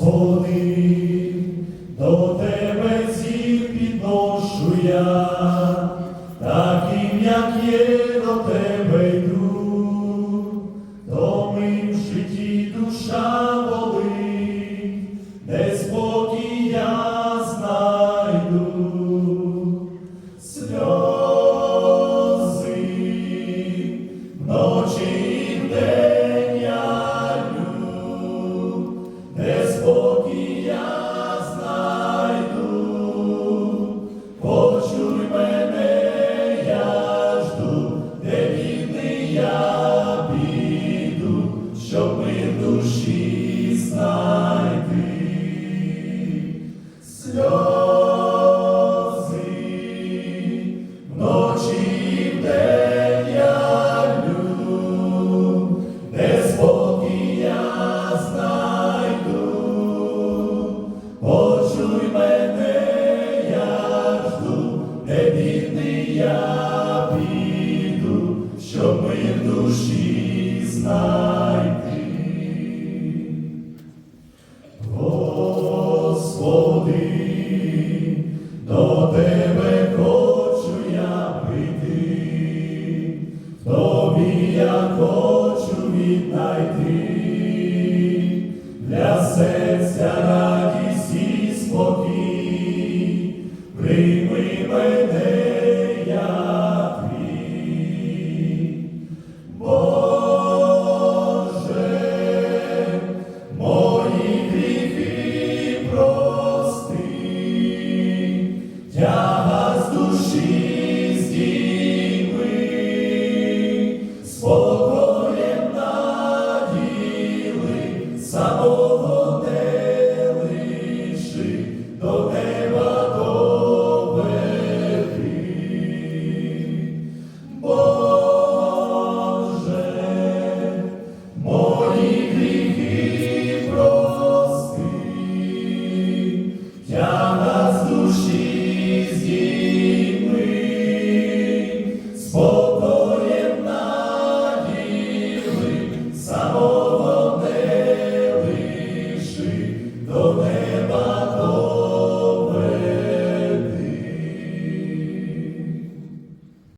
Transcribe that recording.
Господи, до тебе всіх підношу я, таким, як є до тебе. щоб ми в душі знайти. Господи, до тебе хочу я прийти, тобі я хочу віднайти. самого.